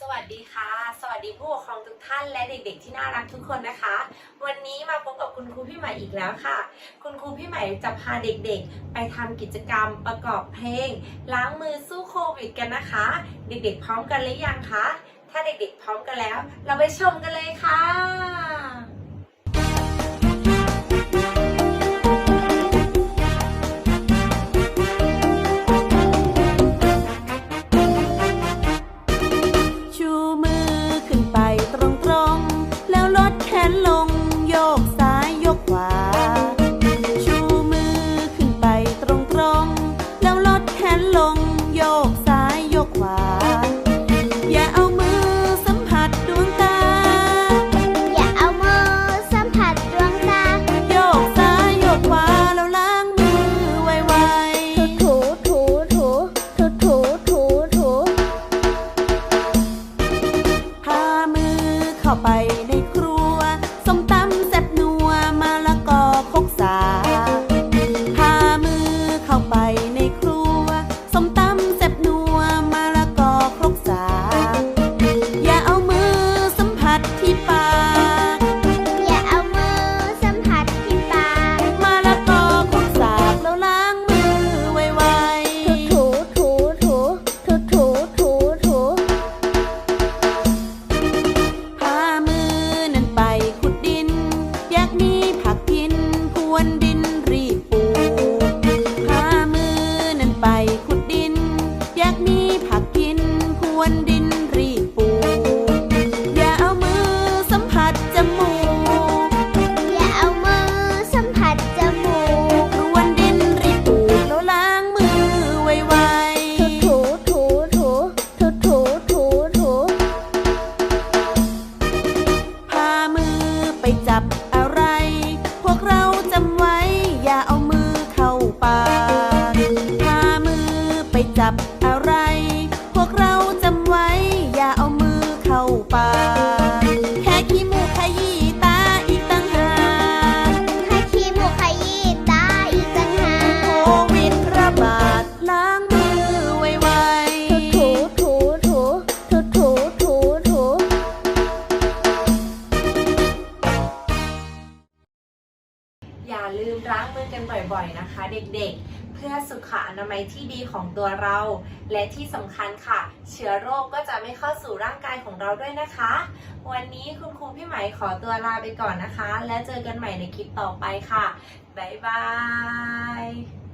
สวัสดีค่ะ สวัสดีผู้ปกครองทุกท่านและเด็กๆ ที่น่ารักทุกคนนะคะ วันนี้มาพบกับคุณครูพี่ใหม่อีกแล้วค่ะ คุณครูพี่ใหม่จะพาเด็กๆ ไปทำกิจกรรมประกอบเพลง ล้างมือสู้โควิดกันนะคะ เด็กๆ พร้อมกันหรือยังคะ ถ้าเด็กๆ พร้อมกันแล้ว เราไปชมกันเลยค่ะ ไวถูถูถูถูถูถูถูๆพามือเข้าไป ไปจับอะไร พวกเราจำไว้อย่าเอามือเข้าปากพามือไปจับอะไร พวกเราจำไว้อย่าเอามือเข้าปาก มือกันบ่อยๆนะคะ เด็กๆ เพื่อสุขอนามัยที่ดีของตัวเรา และที่สำคัญค่ะ เชื้อโรคก็จะไม่เข้าสู่ร่างกายของเราด้วยนะคะ วันนี้คุณครูพี่ไหมขอตัวลาไปก่อนนะคะ และเจอกันใหม่ในคลิปต่อไปค่ะ บ๊ายบาย